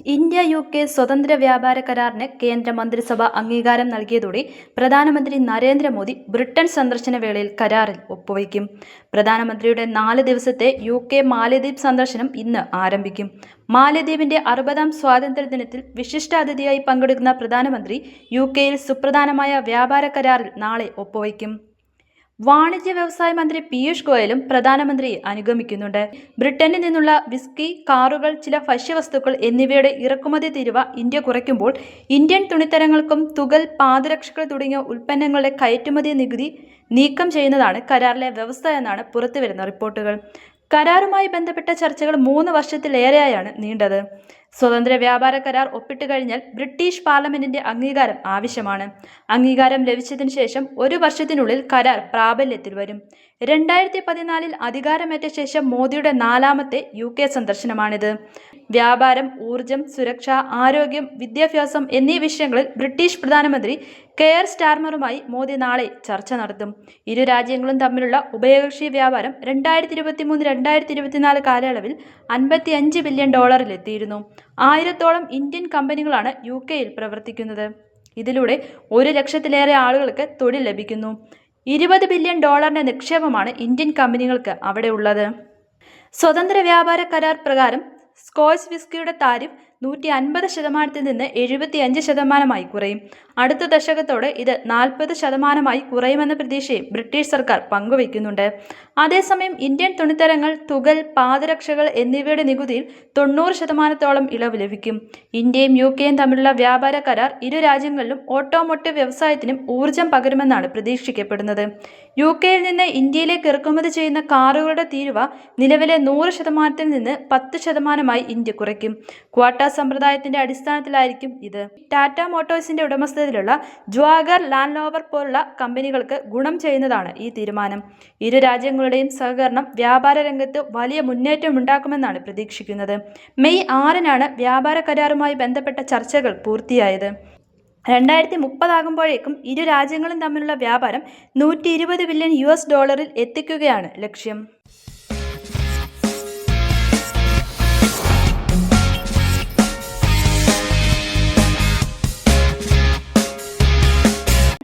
India U K സ്വതന്ത്ര വ്യാപാര കരാറിന് കേന്ദ്ര മന്ത്രിസഭ അംഗീകാരം നൽകിയതോടെ പ്രധാനമന്ത്രി നരേന്ദ്രമോദി ബ്രിട്ടൻ സന്ദർശന വേളയിൽ കരാറിൽ ഒപ്പുവയ്ക്കും. പ്രധാനമന്ത്രിയുടെ നാല് ദിവസത്തെ യു കെ മാലദ്വീപ് സന്ദർശനം ഇന്ന് ആരംഭിക്കും. മാലദ്വീപിന്റെ അറുപതാം സ്വാതന്ത്ര്യ ദിനത്തിൽ വിശിഷ്ടാതിഥിയായി പങ്കെടുക്കുന്ന പ്രധാനമന്ത്രി യു കെയിൽ സുപ്രധാനമായ വ്യാപാര കരാറിൽ നാളെ ഒപ്പുവയ്ക്കും. വാണിജ്യ വ്യവസായ മന്ത്രി പീയൂഷ് ഗോയലും പ്രധാനമന്ത്രി അനുഗമിക്കുന്നുണ്ട്. ബ്രിട്ടനിൽ നിന്നുള്ള വിസ്കി കാറുകൾ ചില ഭക്ഷ്യവസ്തുക്കൾ എന്നിവയുടെ ഇറക്കുമതി തീരുവ ഇന്ത്യ കുറയ്ക്കുമ്പോൾ ഇന്ത്യൻ തുണിത്തരങ്ങൾക്കും തുകൽ പാദരക്ഷകൾ തുടങ്ങിയ ഉൽപ്പന്നങ്ങളുടെ കയറ്റുമതി നികുതി നീക്കം ചെയ്യുന്നതാണ് കരാറിലെ വ്യവസ്ഥ എന്നാണ് പുറത്തുവരുന്ന റിപ്പോർട്ടുകൾ. കരാറുമായി ബന്ധപ്പെട്ട ചർച്ചകൾ മൂന്ന് വർഷത്തിലേറെയായാണ് നീണ്ടത്. സ്വതന്ത്ര വ്യാപാര കരാർ ഒപ്പിട്ട് കഴിഞ്ഞാൽ ബ്രിട്ടീഷ് പാർലമെന്റിന്റെ അംഗീകാരം ആവശ്യമാണ്. അംഗീകാരം ലഭിച്ചതിന് ശേഷം ഒരു വർഷത്തിനുള്ളിൽ കരാർ പ്രാബല്യത്തിൽ വരും. രണ്ടായിരത്തി പതിനാലിൽ അധികാരമേറ്റ ശേഷം മോദിയുടെ നാലാമത്തെ യു കെ സന്ദർശനമാണിത്. വ്യാപാരം ഊർജം സുരക്ഷ ആരോഗ്യം വിദ്യാഭ്യാസം എന്നീ വിഷയങ്ങളിൽ ബ്രിട്ടീഷ് പ്രധാനമന്ത്രി കെയർ സ്റ്റാർമറുമായി മോദി നാളെ ചർച്ച നടത്തും. ഇരു രാജ്യങ്ങളും തമ്മിലുള്ള ഉഭയകക്ഷി വ്യാപാരം രണ്ടായിരത്തി ഇരുപത്തി മൂന്ന് രണ്ടായിരത്തി ഇരുപത്തിനാല് കാലയളവിൽ അൻപത്തി അഞ്ച് ബില്യൺ ഡോളറിലെത്തിയിരുന്നു. ആയിരത്തോളം ഇന്ത്യൻ കമ്പനികളാണ് യു കെയിൽ പ്രവർത്തിക്കുന്നത്. ഇതിലൂടെ ഒരു ലക്ഷത്തിലേറെ ആളുകൾക്ക് തൊഴിൽ ലഭിക്കുന്നു. ഇരുപത് ബില്യൺ ഡോളറിന്റെ നിക്ഷേപമാണ് ഇന്ത്യൻ കമ്പനികൾക്ക് അവിടെ ഉള്ളത്. സ്വതന്ത്ര വ്യാപാര കരാർ പ്രകാരം സ്കോച്ച് വിസ്കിയുടെ താരിഫ് നൂറ്റി അൻപത് ശതമാനത്തിൽ നിന്ന് എഴുപത്തി അഞ്ച് ശതമാനമായി കുറയും. അടുത്ത ദശകത്തോടെ ഇത് നാൽപ്പത് ശതമാനമായി കുറയുമെന്ന പ്രതീക്ഷയും ബ്രിട്ടീഷ് സർക്കാർ പങ്കുവയ്ക്കുന്നുണ്ട്. അതേസമയം ഇന്ത്യൻ തുണിത്തരങ്ങൾ തുകൽ പാദരക്ഷകൾ എന്നിവയുടെ നികുതിയിൽ തൊണ്ണൂറ് ശതമാനത്തോളം ഇളവ് ലഭിക്കും. ഇന്ത്യയും യു കെയും തമ്മിലുള്ള വ്യാപാര കരാർ ഇരു രാജ്യങ്ങളിലും ഓട്ടോമോട്ടീവ് വ്യവസായത്തിനും ഊർജം പകരുമെന്നാണ് പ്രതീക്ഷിക്കപ്പെടുന്നത്. യു കെയിൽ നിന്ന് ഇന്ത്യയിലേക്ക് ഇറക്കുമതി ചെയ്യുന്ന കാറുകളുടെ തീരുവ നിലവിലെ നൂറ് ശതമാനത്തിൽ നിന്ന് പത്ത് ശതമാനമായി ഇന്ത്യ കുറയ്ക്കും. ക്വാട്ട സമ്പ്രദായത്തിന്റെ അടിസ്ഥാനത്തിലായിരിക്കും ഇത്. ടാറ്റ മോട്ടോഴ്സിന്റെ ഉടമസ്ഥതയിലുള്ള ജ്വാഗർ ലാൻഡ് ലോവർ പോലുള്ള കമ്പനികൾക്ക് ഗുണം ചെയ്യുന്നതാണ് ഈ തീരുമാനം. ഇരു രാജ്യങ്ങളുടെയും സഹകരണം വ്യാപാര രംഗത്ത് വലിയ മുന്നേറ്റം ഉണ്ടാക്കുമെന്നാണ് പ്രതീക്ഷിക്കുന്നത്. മെയ് ആറിനാണ് വ്യാപാര കരാറുമായി ബന്ധപ്പെട്ട ചർച്ചകൾ പൂർത്തിയായത്. രണ്ടായിരത്തി മുപ്പതാകുമ്പോഴേക്കും ഇരു രാജ്യങ്ങളും തമ്മിലുള്ള വ്യാപാരം നൂറ്റി ഇരുപത് ബില്യൺ യു എസ് ഡോളറിൽ എത്തിക്കുകയാണ് ലക്ഷ്യം.